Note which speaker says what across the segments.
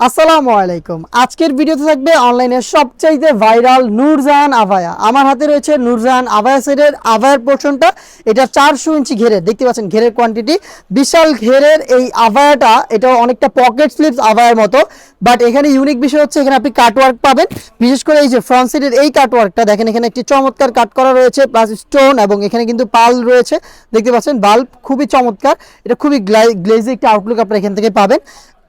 Speaker 1: আসসালামু আলাইকুম। আজকের ভিডিওতে থাকবে অনলাইনে সবচাইতে ভাইরাল নূরজাহান আভায়া। আমার হাতে রয়েছে নূরজাহান আভায়া সেটের আভায়ার পোর্শনটা। এটা চারশো ইঞ্চি ঘেরের, দেখতে পাচ্ছেন ঘেরের কোয়ান্টিটি বিশাল ঘেরের এই আভায়াটা এটা অনেকটা পকেট স্লিপস আভায়ার মতো। বাট এখানে ইউনিক বিষয় হচ্ছে, এখানে আপনি কাটওয়ার্ক পাবেন। বিশেষ করে এই যে ফ্রন্ট সাইডের এই কাটওয়ার্কটা দেখেন এখানে একটি চমৎকার কাট করা রয়েছে প্লাস স্টোন এবং এখানে কিন্তু পাল রয়েছে। দেখতে পাচ্ছেন বাল্ব খুবই চমৎকার। এটা খুবই গ্লাই গ্লেজি একটা আউটলুক আপনারা এখান থেকে পাবেন।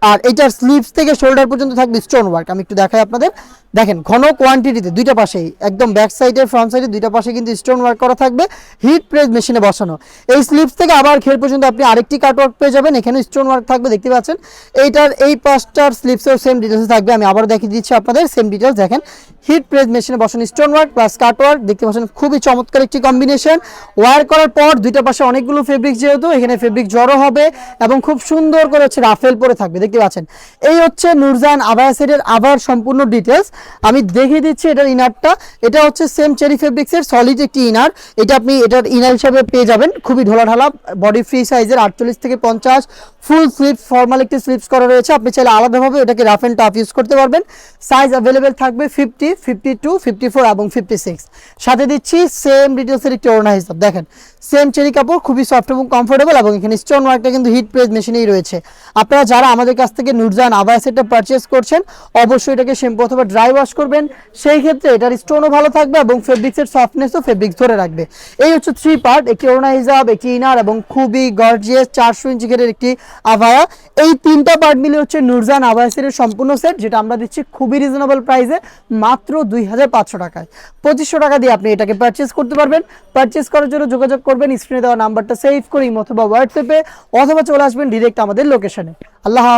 Speaker 1: আর এটার স্লিভস থেকে শোল্ডার পর্যন্ত থাকবে স্টোন ওয়ার্ক আমি একটু দেখাই আপনাদের। দেখেন, ঘন কোয়ান্টিটিতে দুইটা পাশেই, একদম ব্যাক সাইডে ফ্রন্ট সাইডে দুইটা পাশে কিন্তু স্টোন ওয়ার্ক করা থাকবে হিট প্রেস মেশিনে বসানো। এই স্লিভস থেকে আবার ঘের পর্যন্ত আপনি আরেকটি কাট ওয়ার্ক পেয়ে যাবেন এখানে স্টোন ওয়ার্ক থাকবে, দেখতে পাচ্ছেন? এইটার, এই পাঁচটার স্লিভসেও সেম ডিটেলস থাকবে, আমি আবার দেখিয়ে দিচ্ছি আপনাদের সেম ডিটেলস দেখেন। হিট প্রেস মেশিনে বসানো stone work plus cut work দেখতে পাচ্ছেন, খুবই চমৎকার একটি কম্বিনেশন ওয়ার করার পর দুইটা পাশে অনেকগুলো ফেব্রিক যেহেতু, এখানে ফেব্রিক জড়ো হবে এবং খুব সুন্দর করে হচ্ছে রাফেল পরে থাকবে। দেখতে পাচ্ছেন। এই হচ্ছে নুরজান আবায়া সেটের আবার সম্পূর্ণ ডিটেলস আমি দেখিয়ে দিচ্ছি এটার ইনারটা এটা হচ্ছে সেম চেরি ফেব্রিক্সের সলিড একটি ইনার এটা আপনি এটার ইনার হিসাবে পেয়ে যাবেন। খুবই ঢোলাঢালা বডি ফ্রি সাইজের আটচল্লিশ থেকে পঞ্চাশ। ফুল স্লিপস ফর্মাল একটি স্লিপস করা রয়েছে। আপনি চাইলে আলাদাভাবে এটাকে রাফ অ্যান্ড টাফ ইউজ করতে পারবেন। সাইজ অ্যাভেলেবেল থাকবে fifty fifty two fifty four এবং ফিফটি সিক্স সাথে দিচ্ছি সেম ডিটেলসের একটি ওড়না হিসাব। দেখেন সেম চেরি কাপড়, খুবই সফট এবং কমফোর্টেবল এবং এখানে স্টোন ওয়ার্কটা কিন্তু হিট প্রেস মেশিনেই রয়েছে। আপনারা যারা আমাদের কাছ থেকে নুরজান আবায়া সেটটা পারচেস করছেন। অবশ্যই এটাকে শ্যাম্পু অথবা ড্রাই ওয়াশ করবেন। সেই ক্ষেত্রে এটার স্টোনও ভালো থাকবে এবং ফেব্রিক্সের সফটনেসও ফেব্রিক্স ধরে রাখবে। এই হচ্ছে থ্রি পার্ট একটি ওড়না হিসাব একটি ইনার এবং খুবই গর্জিয়াস চারশো ইঞ্চি ঘেরের একটি আভায়া। এই তিনটা পার্ট মিলে হচ্ছে নুরজান আভায়া সেটের সম্পূর্ণ সেট যেটা আমরা দিচ্ছি খুবই রিজনেবল প্রাইসে মাত্র দুই হাজার পাঁচশো টাকায়। পঁচিশশো টাকা দিয়ে আপনি এটাকে পারচেস করতে পারবেন। পারচেস করার জন্য যোগাযোগ করবেন স্ক্রিনে দেওয়া নাম্বারটা সেভ করি অথবা হোয়াটসঅ্যাপে অথবা চলে আসবেন ডিরেক্ট আমাদের লোকেশনে আল্লাহ